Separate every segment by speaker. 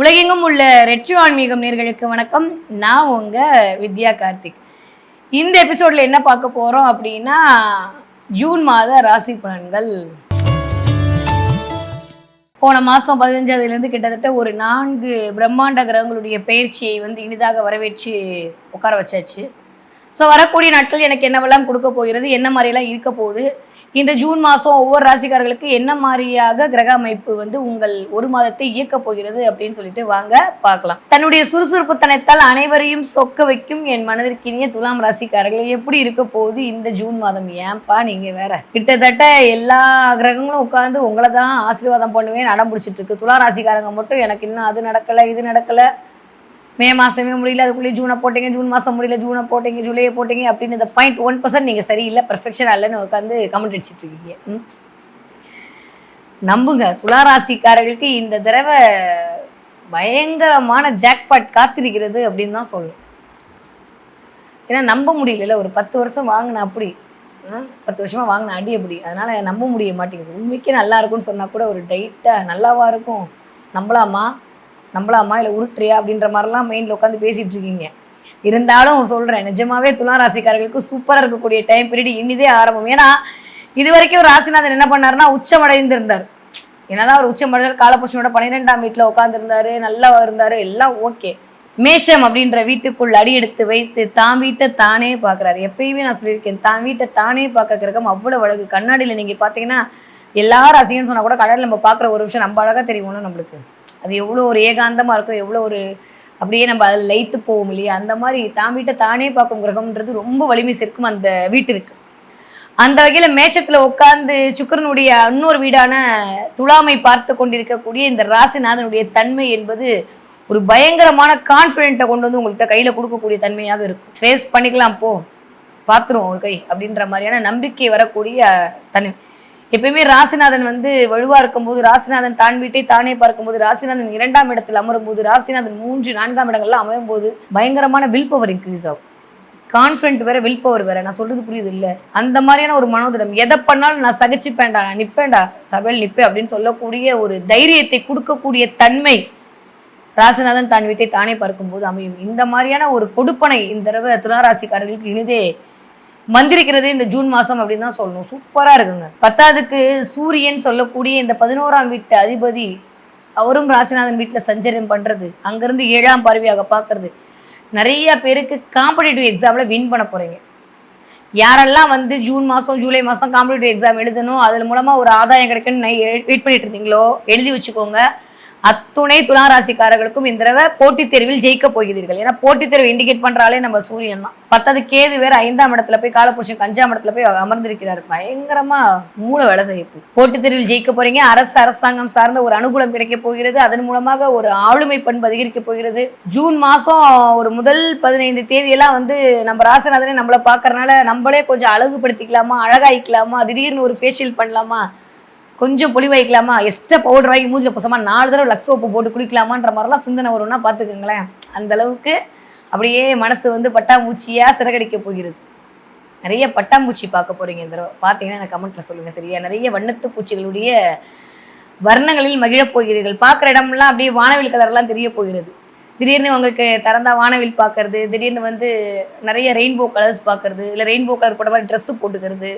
Speaker 1: உலகெங்கும் உள்ள ரெட்ரோ ஆன்மீகம் நேர்களுக்கு வணக்கம். நான் உங்க வித்யா கார்த்திக். இந்த எபிசோட்ல என்ன பார்க்க போறோம் அப்படின்னா ஜூன் மாத ராசி பலன்கள். போன மாதம் பதினஞ்சாவதுலேருந்து கிட்டத்தட்ட ஒரு நான்கு பிரம்மாண்ட கிரகங்களுடைய பயிற்சியை வந்து இனிதாக வரவேற்று உட்கார வச்சாச்சு. ஸோ வரக்கூடிய நாட்கள் எனக்கு என்னவெல்லாம் கொடுக்க போகிறது என்ன மாதிரியெல்லாம் இருக்க போகுது இந்த ஜூன் மாதம் ஒவ்வொரு ராசிக்காரர்களுக்கு என்ன மாதிரியாக கிரக அமைப்பு வந்து உங்கள் ஒரு மாதத்தை இயக்க போகிறது அப்படின்னு சொல்லிட்டு வாங்க பார்க்கலாம். தன்னுடைய சுறுசுறுப்பு தனத்தால் அனைவரையும் சொக்க வைக்கும் என் மனதிற்கினிய துலாம் ராசிக்காரர்கள் எப்படி இருக்க போகுது இந்த ஜூன் மாதம்? ஏன்பா நீங்க வேற? கிட்டத்தட்ட எல்லா கிரகங்களும் உட்கார்ந்து உங்களை தான் ஆசீர்வாதம் பண்ணுவேன் அடம் பிடிச்சிட்டு இருக்கு. துலா ராசிக்காரங்க மட்டும் எனக்கு இன்னும் அது நடக்கல இது நடக்கல. மே மாதமே முடியல அதுக்குள்ளேயே ஜூனை போட்டீங்க ஜூன் மாதம் முடியல ஜூனை போட்டீங்க ஜூலையை போட்டீங்க அப்படின்னு இந்த பாயிண்ட் ஒன் பர்சன்ட் நீங்கள் சரியில்லை பெர்ஃபெக்ஷன் இல்லைன்னு உட்காந்து கமெண்ட் அடிச்சிட்டு இருக்கீங்க. நம்புங்க துளாராசிக்காரர்களுக்கு இந்த தடவை பயங்கரமான ஜாக்பாட் காத்திருக்கிறது அப்படின்னு தான் சொல்லணும் ஏன்னா நம்ப முடியல ஒரு பத்து வருஷம் வாங்கின அப்படி. பத்து வருஷமா வாங்கின அடி அப்படி. அதனால நம்ப முடிய மாட்டேங்குது. உண்மைக்கே நல்லா இருக்கும்னு சொன்னா கூட ஒரு டைட்டா நல்லாவா இருக்கும். நம்பலாமா? நம்மளாமா இல்லை உருட்டுறியா அப்படின்ற மாதிரிலாம் மைண்டில் உட்காந்து பேசிட்டு இருக்கீங்க. இருந்தாலும் சொல்கிறேன் நிஜமாவே துலா ராசிக்காரர்களுக்கு சூப்பராக இருக்கக்கூடிய டைம் பீரியட் இனிதே ஆரம்பம். ஏன்னா இது வரைக்கும் ராசிநாதன் என்ன பண்ணாருன்னா உச்சமடைந்திருந்தார். என்னதான் அவர் உச்சமடைந்தார் காலபுருஷனோட பன்னிரெண்டாம் வீட்டில் உட்காந்துருந்தாரு நல்லா இருந்தார் எல்லாம் ஓகே மேஷம் அப்படின்ற வீட்டுக்குள் அடி எடுத்து வைத்து தான் வீட்டை தானே பார்க்குறாரு. எப்பயுமே நான் சொல்லியிருக்கேன் தான் வீட்டை தானே பார்க்க கிரகம் அவ்வளோ அழகு. கண்ணாடியில் நீங்கள் பார்த்தீங்கன்னா எல்லா ராசியும் சொன்னால் கூட கடலில் நம்ம பார்க்குற ஒரு விஷயம் நம்ம அழகாக தெரியும்ல நம்மளுக்கு. அது எவ்வளோ ஒரு ஏகாந்தமாக இருக்கும் எவ்வளோ ஒரு அப்படியே நம்ம அதில் லயித்து போவோம் இல்லையா? அந்த மாதிரி தான் வீட்டை தானே பார்க்கும் கிரகம்ன்றது ரொம்ப வலிமை சேர்க்கும் அந்த வீட்டிற்கு அந்த வகையில் மேஷத்தில் உட்கார்ந்து சுக்கிரனுடைய இன்னொரு வீடான துலாமை பார்த்து கொண்டிருக்கக்கூடிய இந்த ராசிநாதனுடைய தன்மை என்பது ஒரு பயங்கரமான கான்ஃபிடென்ட்டை கொண்டு வந்து உங்கள்கிட்ட கையில் கொடுக்கக்கூடிய தன்மையாக இருக்கும். ஃபேஸ் பண்ணிக்கலாம் போ பார்த்துருவோம் ஒரு கை அப்படின்ற மாதிரியான நம்பிக்கை வரக்கூடிய தன்மை. எப்பயுமே ராசிநாதன் வந்து வலுவா இருக்கும்போது ராசிநாதன் தான் வீட்டை தானே பார்க்கும்போது ராசிநாதன் இரண்டாம் இடத்தில் அமரும் போது ராசிநாதன் மூன்று நான்காம் இடங்கள்லாம் அமையும் போது பயங்கரமான வில் பவர் இன்க்ரீஸ் ஆகும். கான்ஃபிடென்ட் வேற வில் பவர் வேற. நான் சொல்றது புரியுது இல்ல? அந்த மாதிரியான ஒரு மனோதிடம். எதை பண்ணாலும் நான் சகிச்சுப்பேன்டா நான் நிப்பேன்டா சபையில் நிப்பேன் அப்படின்னு சொல்லக்கூடிய ஒரு தைரியத்தை கொடுக்கக்கூடிய தன்மை ராசிநாதன் தான் வீட்டை தானே பார்க்கும்போது அமையும். இந்த மாதிரியான ஒரு கொடுப்பனை இந்த தடவை துளாராசிக்காரர்களுக்கு இனிதே மந்திரிக்கிறது இந்த ஜூன் மாதம் அப்படின்னு தான் சொல்லணும். சூப்பராக இருக்குங்க. பத்தாவதுக்கு சூரியன் சொல்லக்கூடிய இந்த பதினோராம் வீட்டு அதிபதி அவரும் ராசிநாதன் வீட்டில் சஞ்சரியம் பண்ணுறது அங்கேருந்து ஏழாம் பார்வையாக பார்க்கறது. நிறைய பேருக்கு காம்படிட்டிவ் எக்ஸாமில் வின் பண்ண போகிறீங்க யாரெல்லாம் வந்து ஜூன் மாதம் ஜூலை மாதம் காம்படிட்டிவ் எக்ஸாம் எழுதணும் அதன் மூலமாக ஒரு ஆதாயம் கிடைக்குன்னு வெயிட் பண்ணிட்டு இருந்தீங்களோ எழுதி வச்சுக்கோங்க. அத்துணை துளாராசிக்காரர்களுக்கும் இந்த தடவை போட்டித் தேர்வில் ஜெயிக்க போகிறீர்கள். ஏன்னா போட்டித் தேர்வு இண்டிகேட் பண்றாலே நம்ம சூரியன் தான். பத்தாவது கேது வேற ஐந்தாம் இடத்துல போய் காலபுருஷன் அஞ்சாம் இடத்துல போய் அமர்ந்திருக்கிறார். பயங்கரமா மூளை வேலை செய்ய போகுது. போட்டித் தேர்வில் ஜெயிக்க போறீங்க. அரசு அரசாங்கம் சார்ந்த ஒரு அனுகூலம் கிடைக்க போகிறது. அதன் மூலமாக ஒரு ஆளுமை பண்பு அதிகரிக்க போகிறது. ஜூன் மாசம் ஒரு முதல் பதினைந்து தேதியெல்லாம் வந்து நம்ம ராசநாதனே நம்மளை பார்க்கறனால நம்மளே கொஞ்சம் அழகுபடுத்திக்கலாமா அழகாயிக்கலாமா திடீர்னு ஒரு ஃபேஷியல் பண்ணலாமா கொஞ்சம் பொலி வைக்கலாமா? எக்ஸ்ட்ரா பவுடர் வாங்கி மூஞ்சில் பூசமா நாலு தடவை லக்ஸ் சோப்பு போட்டு குளிக்கலாமான்ற மாதிரிலாம் சிந்தனை வரும்னா பார்த்துக்கோங்களேன். அந்த அளவுக்கு அப்படியே மனசு வந்து பட்டாம்பூச்சியாக சிறகடிக்க போகிறது. நிறைய பட்டாம்பூச்சி பார்க்க போகிறீங்க இந்த தடவை. பார்த்தீங்கன்னா எனக்கு கமெண்ட்டில் சொல்லுங்கள் சரியா? நிறைய வண்ணத்து பூச்சிகளுடைய வர்ணங்களில் மகிழப் போகிறீர்கள். பார்க்குற இடம்லாம் அப்படியே வானவில் கலர்லாம் தெரிய போகிறது. திடீர்னு உங்களுக்கு திறந்தா வானவில் பார்க்கறது திடீர்னு வந்து நிறைய ரெயின்போ கலர்ஸ் பார்க்கறது இல்லை ரெயின்போ கலர் போட்ட மாதிரி ட்ரெஸ்ஸு போட்டுக்கிறது.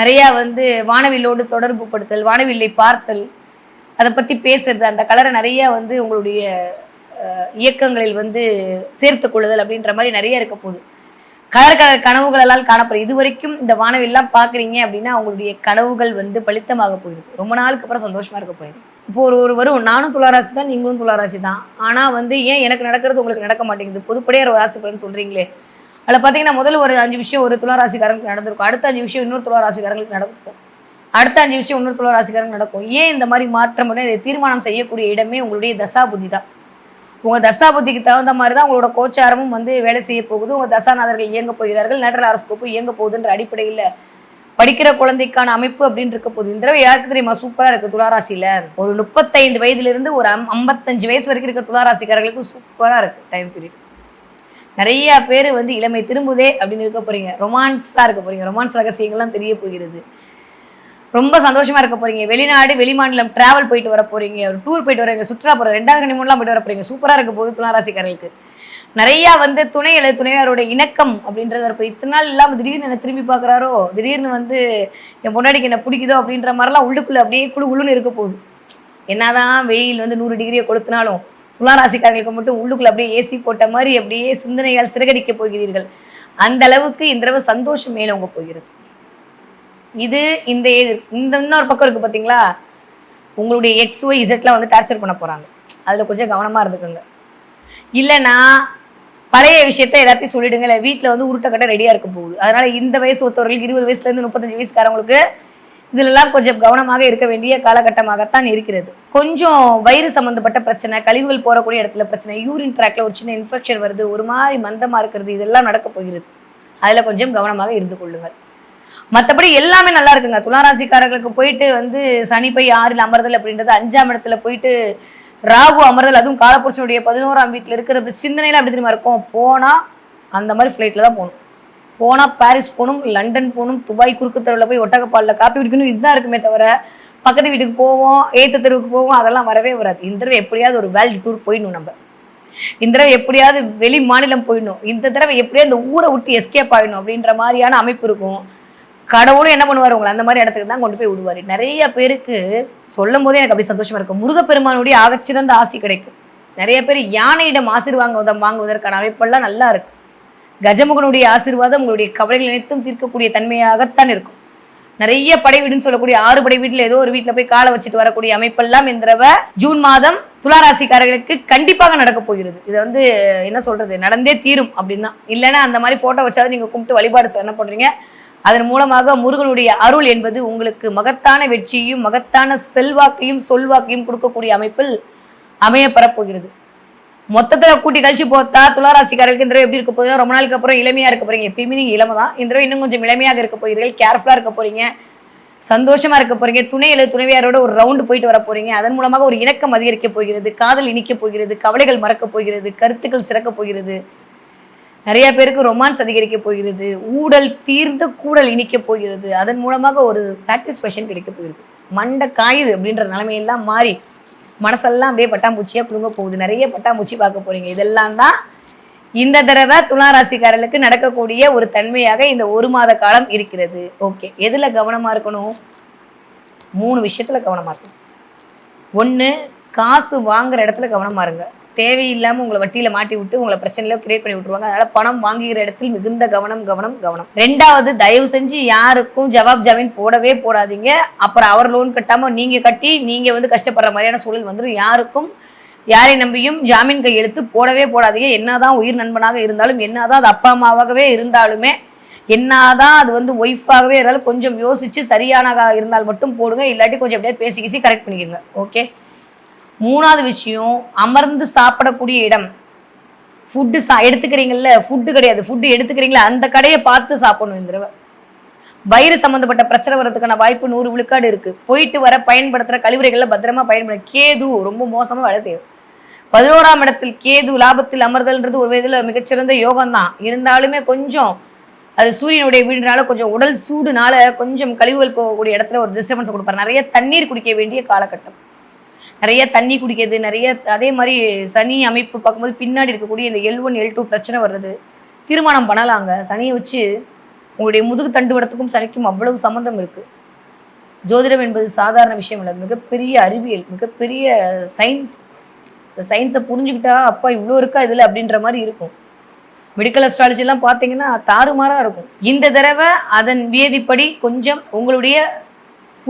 Speaker 1: நிறையா வந்து வானவில்லோடு தொடர்பு படுத்தல் வானவில்லை பார்த்தல் அதை பற்றி பேசுறது அந்த கலரை நிறையா வந்து உங்களுடைய இயக்கங்களில் வந்து சேர்த்து கொள்ளுதல் அப்படின்ற மாதிரி நிறைய இருக்க போகுது. கலர் கலர் கனவுகளெல்லாம் காணப்படும் இது வரைக்கும் இந்த வானவில்லாம் பார்க்குறீங்க அப்படின்னா உங்களுடைய கனவுகள் வந்து பலித்தமாக போயிடுது. ரொம்ப நாளுக்கு அப்புறம் சந்தோஷமாக இருக்க போறீங்க. இப்போ ஒரு ஒரு வரும். நானும் துளாராசி தான் நீங்களும் துளாராசி தான். ஆனால் வந்து ஏன் எனக்கு நடக்கிறது உங்களுக்கு நடக்க மாட்டேங்குது? பொதுப்படையாக ஒரு ராசி பலன் அதில் பார்த்தீங்கன்னா முதல்ல ஒரு அஞ்சு விஷயம் ஒரு துளாராசிக்காரங்களுக்கு நடந்திருக்கும். அடுத்த அஞ்சு விஷயம் இன்னொரு துளாராசிக்காரங்களுக்கு நடக்கும் அடுத்த அஞ்சு விஷயம் இன்னொரு துளாராசிக்காரங்களுக்கு நடக்கும். ஏன் இந்த மாதிரி மாற்றம் இதை தீர்மானம் செய்யக்கூடிய இடமே உங்களுடைய தசா புத்தி தான். உங்கள் தசா புத்திக்கு தகுந்த மாதிரி தான் உங்களோட கோச்சாரமும் வந்து வேலை செய்ய போகுது. உங்கள் தசாநாதர்கள் இயங்க போகிறார்கள். நேட்டல் அரஸ்கோப்பு இயங்க போகுதுன்ற அடிப்படையில் படிக்கிற குழந்தைக்கான அமைப்பு அப்படின்னு இருக்க போகுது. இந்த தடவை யாருக்கு தெரியுமா? சூப்பராக இருக்குது துளாராசியில். ஒரு முப்பத்தைந்து வயதுலேருந்து ஒரு ஐம்பத்தஞ்சு வயசு வரைக்கும் இருக்க துளாராசிக்காரர்களுக்கு சூப்பராக இருக்குது டைம் பீரியட் நிறைய பேர் வந்து இளமை திரும்புதே அப்படின்னு இருக்க போறீங்க. ரொமான்ஸாக இருக்க போறீங்க. ரொமான்ஸ் ரகசியங்கள்லாம் தெரிய போகிறது. ரொம்ப சந்தோஷமா இருக்க போறீங்க. வெளிநாடு வெளிமாநிலம் டிராவல் போயிட்டு வர போறீங்க. ஒரு டூர் போயிட்டு வரீங்க சுற்றுலா போற ரெண்டாவது கனிமூணுலாம் போயிட்டு வர போறீங்க. சூப்பரா இருக்க போகுது துளாராசிக்காரர்களுக்கு நிறைய வந்து துணை அல்லது துணையாரோட இணக்கம் அப்படின்றத இப்போ இத்தனை நாள் இல்லாமல் திடீர்னு என்ன திரும்பி பார்க்குறாரோ திடீர்னு வந்து என் பொண்டாடிக்கு என்ன பிடிக்குதோ அப்படின்ற மாதிரிலாம் உள்ளுக்குள்ளே அப்படியே குழு குழுன்னு இருக்க போகுது. என்னதான் வெயில் வந்து நூறு டிகிரியை கொளுத்தினாலும் துளாராசிக்காரர்களுக்கு மட்டும் உள்ளுக்குள்ள அப்படியே ஏசி போட்ட மாதிரி அப்படியே சிந்தனையால் சிறகடிக்க போகிறீர்கள். அந்த அளவுக்கு இந்த தடவை சந்தோஷம் மேலோங்க போகிறது. இது இந்த இந்த இன்னொரு பக்கம் இருக்கு பார்த்தீங்களா உங்களுடைய எக்ஸ் ஒய் இசட்லாம் வந்து டார்ச்சர் பண்ண போகிறாங்க அதில் கொஞ்சம் கவனமாக இருந்துக்கோங்க. இல்லைன்னா பழைய விஷயத்த எல்லாத்தையும் சொல்லிடுங்க. இல்லை வீட்டில் வந்து உருட்டக்கட்ட ரெடியாக இருக்க போகுது அதனால இந்த வயசு ஒருத்தவர்களுக்கு இருபது வயசுலேருந்து முப்பத்தஞ்சு வயசுக்காரவங்களுக்கு இதிலெல்லாம் கொஞ்சம் கவனமாக இருக்க வேண்டிய காலகட்டமாகத்தான் இருக்கிறது. கொஞ்சம் வயிறு சம்மந்தப்பட்ட பிரச்சனை கழிவுகள் போகக்கூடிய இடத்துல பிரச்சனை யூரின் ட்ராக்ல ஒரு சின்ன இன்ஃபெக்ஷன் வருது ஒரு மாதிரி மந்தமாக இருக்கிறது இதெல்லாம் நடக்க போகிறது. அதில் கொஞ்சம் கவனமாக இருந்து கொள்ளுங்கள். மற்றபடி எல்லாமே நல்லா இருக்குங்க. துளாராசிக்காரர்களுக்கு போயிட்டு வந்து சனி போய் ஆறில் அமர்தல் அப்படின்றது அஞ்சாம் இடத்துல போயிட்டு ராகு அமர்தல் அதுவும் காலப்புருஷனுடைய பதினோராம் வீட்டில் இருக்கிற சிந்தனையில் அப்படி தெரியுமா இருக்கும்? போனால் அந்த மாதிரி ஃப்ளைட்டில் தான் போகணும். போனால் பாரிஸ் போகணும் லண்டன் போகணும் துபாய் குறுக்கு தெருவில் போய் ஒட்டகப்பாலில் காப்பி குடிக்கணும் இதுதான் இருக்குமே தவிர பக்கத்து வீட்டுக்கு போவோம் ஏத்த தெருவுக்கு போவோம் அதெல்லாம் வரவே வராது. இந்த தடவை எப்படியாவது ஒரு வேல்டு டூர் போயிடணும் நம்ம. இந்த தடவை எப்படியாவது வெளி மாநிலம் போயிடணும். இந்த தடவை எப்படியாவது இந்த ஊரை விட்டு எஸ்கேப் ஆகிடணும் அப்படின்ற மாதிரியான அமைப்பு இருக்கும். கடவுளும் என்ன பண்ணுவார்? உங்களை அந்த மாதிரி இடத்துக்கு தான் கொண்டு போய் விடுவார். நிறைய பேருக்கு சொல்லும் போதே எனக்கு அப்படி சந்தோஷமா இருக்கும் முருகப்பெருமானுடைய ஆகச்சிறந்த ஆசி கிடைக்கும். நிறைய பேர் யானையிடம் ஆசீர்வாங்குவதம் வாங்குவதற்கான அமைப்பெல்லாம் நல்லா இருக்கும் கஜமுகனுடைய ஆசீர்வாதம் உங்களுடைய கவலைகள் அனைத்தும் தீர்க்கக்கூடிய தன்மையாகத்தான் இருக்கும். நிறைய படை வீடுன்னு சொல்லக்கூடிய ஆறு படை வீட்டுல ஏதோ ஒரு வீட்டுல போய் காலை வச்சுட்டு வரக்கூடிய அமைப்பெல்லாம் இந்த தடவை ஜூன் மாதம் துளாராசிக்காரர்களுக்கு கண்டிப்பாக நடக்க போகிறது. இது வந்து என்ன சொல்றது நடந்தே தீரும் அப்படின்னா இல்லைன்னா அந்த மாதிரி போட்டோ வச்சாவது நீங்க கும்பிட்டு வழிபாடு என்ன பண்றீங்க? அதன் மூலமாக முருகனுடைய அருள் என்பது உங்களுக்கு மகத்தான வெற்றியையும் மகத்தான செல்வாக்கையும் சொல்வாக்கையும் கொடுக்கக்கூடிய அமைப்பில் அமைய பெறப்போகிறது மொத்தத்துல கூட்டி கழிச்சு போத்தா துளாராசிக்காரர்களுக்கு இந்த எப்படி இருக்க போதும் ரொம்ப நாளுக்கு அப்புறம் இளமையா இருக்க போறீங்க. எப்பயுமே நீங்க இளமை தான். இந்த தடவை இன்னும் கொஞ்சம் இளமையாக இருக்க போகிறீர்கள் கேர்ஃபுல்லா இருக்க போறீங்க. சந்தோஷமா இருக்க போறீங்க. துணை அல்லது துணைவியாரோட ஒரு ரவுண்டு போயிட்டு வர போறீங்க. அதன் மூலமாக ஒரு இணக்கம் அதிகரிக்க போகிறது. காதல் இனிக்க போகிறது. கவலைகள் மறக்க போகிறது. கருத்துக்கள் சிறக்க போகிறது. நிறைய பேருக்கு ரொமான்ஸ் அதிகரிக்க போகிறது. ஊடல் தீர்ந்த கூடல் இனிக்க போகிறது. அதன் மூலமாக ஒரு சாட்டிஸ்ஃபேக்ஷன் கிடைக்க போகிறது. மண்டை காயுது அப்படின்ற நிலைமையெல்லாம் மாறி மனசெல்லாம் அப்படியே பட்டாம்பூச்சியாக புழுங்க போகுது. நிறைய பட்டாம்பூச்சி பார்க்க போறீங்க. இதெல்லாம் தான் இந்த தடவை துலா ராசிக்காரர்களுக்கு நடக்கக்கூடிய ஒரு தன்மையாக இந்த ஒரு மாத காலம் இருக்கிறது. ஓகே. எதுல கவனமா இருக்கணும்? மூணு விஷயத்துல கவனமா இருக்கணும். ஒன்று காசு வாங்குற இடத்துல கவனமா இருங்க. தேவையில்லாமல் உங்களை வட்டியில் மாட்டி விட்டு உங்களை பிரச்சனையில கிரியேட் பண்ணி விட்டுருவாங்க. அதனால பணம் வாங்குகிற இடத்தில் மிகுந்த கவனம் கவனம் கவனம். ரெண்டாவது தயவு செஞ்சு யாருக்கும் ஜவாப் ஜாமீன் போடவே போடாதீங்க. அப்புறம் அவர் லோன் கட்டாமல் நீங்கள் கட்டி நீங்கள் வந்து கஷ்டப்படுற மாதிரியான சூழல் வந்துடும் யாருக்கும் யாரை நம்பியும் ஜாமீன் கையெழுத்து போடவே போடாதீங்க. என்னதான் உயிர் நண்பனாக இருந்தாலும் என்னதான் அது அப்பா அம்மாவாகவே இருந்தாலுமே என்னதான் அது வந்து ஒய்ஃபாகவே இருந்தாலும் கொஞ்சம் யோசிச்சு சரியானதாக இருந்தால் மட்டும் போடுங்க. இல்லாட்டி கொஞ்சம் அப்படியே பேசி கீசி கரெக்ட் பண்ணிக்கோங்க. ஓகே மூணாவது விஷயம் அமர்ந்து சாப்பிடக்கூடிய இடம். ஃபுட்டு சா எடுத்துக்கிறீங்கல்ல ஃபுட்டு கிடையாது. ஃபுட்டு எடுத்துக்கிறீங்களா அந்த கடையை பார்த்து சாப்பிடணும் இந்த தடவை. வயிறு சம்மந்தப்பட்ட பிரச்சனை வர்றதுக்கான வாய்ப்பு நூறு விழுக்காடு இருக்குது போயிட்டு வர பயன்படுத்துகிற கழிவுறைகளில் பத்திரமா பயன்பட கேது ரொம்ப மோசமாக வேலை செய்யும். பதினோராம் இடத்தில் கேது லாபத்தில் அமர்தல்ன்றது ஒரு விதத்தில் மிகச்சிறந்த யோகம் தான் இருந்தாலுமே கொஞ்சம் அது சூரியனுடைய வீடுனால கொஞ்சம் உடல் சூடுனால கொஞ்சம் கழிவுகள் போகக்கூடிய இடத்துல ஒரு டிஸ்டர்பன்ஸ் கொடுப்பார். நிறைய தண்ணீர் குடிக்க வேண்டிய காலகட்டம். நிறைய தண்ணி குடிக்கிறது நிறைய அதே மாதிரி சனி அமைப்பு பார்க்கும்போது பின்னாடி இருக்கக்கூடிய இந்த எல் ஒன் எல் டூ பிரச்சனை வர்றது. தீர்மானம் பண்ணலாங்க. சனியை வச்சு உங்களுடைய முதுகு தண்டுவடத்துக்கும் சனிக்கும் அவ்வளவு சம்மந்தம் இருக்கு. ஜோதிடம் என்பது சாதாரண விஷயம் இல்லை. மிகப்பெரிய அறிவியல் மிகப்பெரிய சயின்ஸ் இந்த சயின்ஸை புரிஞ்சுக்கிட்டா அப்பா இவ்வளோ இருக்கா இதில் அப்படின்ற மாதிரி இருக்கும். மெடிக்கல் அஸ்ட்ராலஜிலாம் பார்த்தீங்கன்னா தாறுமாறாக இருக்கும். இந்த தடவை அதன் வியதிப்படி கொஞ்சம் உங்களுடைய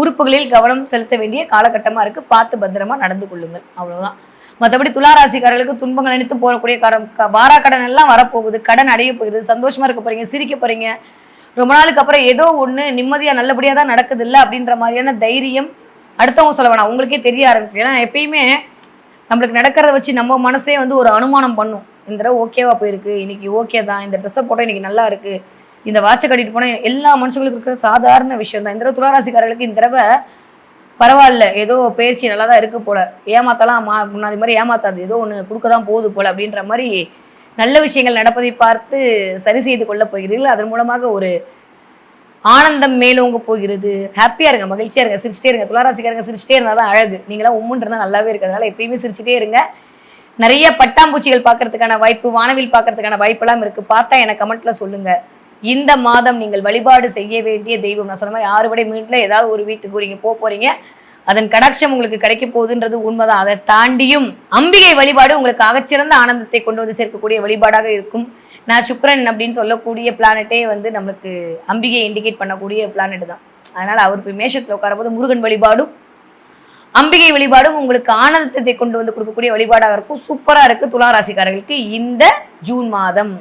Speaker 1: உறுப்புகளில் கவனம் செலுத்த வேண்டிய காலகட்டமாக இருக்குது பார்த்து பத்திரமா நடந்து கொள்ளுங்கள். அவ்வளவுதான். மற்றபடி துளாராசிக்காரர்களுக்கு துன்பங்கள் நினைத்து போகக்கூடிய காரம் வாரா கடன் எல்லாம் வரப்போகுது. கடன் அடைய போகுது. சந்தோஷமா இருக்க போறீங்க. சிரிக்க போறீங்க. ரொம்ப நாளுக்கு அப்புறம் ஏதோ ஒன்று நிம்மதியாக நல்லபடியாக தான் நடக்குது இல்லை அப்படின்ற மாதிரியான தைரியம் அடுத்தவங்க சொல்ல வேணாம். உங்களுக்கே தெரிய ஆரம்பிக்கும். ஏன்னா எப்பயுமே நம்மளுக்கு நடக்கிறத வச்சு நம்ம மனசே வந்து ஒரு அனுமானம் பண்ணும். இந்த தடவை ஓகேவா போயிருக்கு. இன்னைக்கு ஓகே தான். இந்த ட்ரெஸ்ஸை போட்டால் இன்னைக்கு நல்லா இருக்கு. இந்த வாட்சை கட்டிட்டு போனால் எல்லா மனுஷங்களுக்கும் இருக்கிற சாதாரண விஷயம் தான். இந்த தடவை துளாராசிக்காரர்களுக்கு இந்த தடவை பரவாயில்ல. ஏதோ பயிற்சி நல்லா தான் இருக்கு போல. ஏமாத்தலாம் மா முன்னாடி மாதிரி ஏமாத்தாது. ஏதோ ஒன்று கொடுக்க தான் போகுது போல அப்படின்ற மாதிரி நல்ல விஷயங்கள் நடப்பதை பார்த்து சரி செய்து கொள்ள போகிறீர்கள். அதன் மூலமாக ஒரு ஆனந்தம் மேலோங்க போகிறது. ஹாப்பியா இருங்க மகிழ்ச்சியா இருங்க சிரிச்சிட்டே இருங்க. துளாராசிக்காரங்க சிரிச்சிட்டே இருந்தால் தான் அழகு. நீங்களாம் உம்முன்றது இருந்தால் நல்லாவே இருக்கிறதுனால எப்பயுமே சிரிச்சிட்டே இருங்க. நிறைய பட்டாம்பூச்சிகள் பார்க்கறதுக்கான வாய்ப்பு வானவில் பார்க்கறதுக்கான வாய்ப்பெல்லாம் இருக்குது பார்த்தா எனக்கு கமெண்ட்டில் சொல்லுங்கள் இந்த மாதம் நீங்கள் வழிபாடு செய்ய வேண்டிய தெய்வம். நான் சொன்ன மாதிரி ஆறுபடை மீட்டில் ஏதாவது ஒரு வீட்டுக்கு நீங்க போக போறீங்க. அதன் கடாட்சம் உங்களுக்கு கிடைக்க போகுதுன்றது உண்மைதான். அதை தாண்டியும் அம்பிகை வழிபாடு உங்களுக்கு ஆகச்சிறந்த ஆனந்தத்தை கொண்டு வந்து சேர்க்கக்கூடிய வழிபாடாக இருக்கும். நான் சுக்கரன் அப்படின்னு சொல்லக்கூடிய பிளானட்டே வந்து நம்மளுக்கு அம்பிகையை இண்டிகேட் பண்ணக்கூடிய பிளானட் தான். அதனால் அவர் போய் மேஷத்தில் உட்காரும்போது முருகன் வழிபாடும் அம்பிகை வழிபாடும் உங்களுக்கு ஆனந்தத்தை கொண்டு வந்து கொடுக்கக்கூடிய வழிபாடாக இருக்கும். சூப்பராக இருக்குது துளாராசிக்காரர்களுக்கு இந்த ஜூன் மாதம்.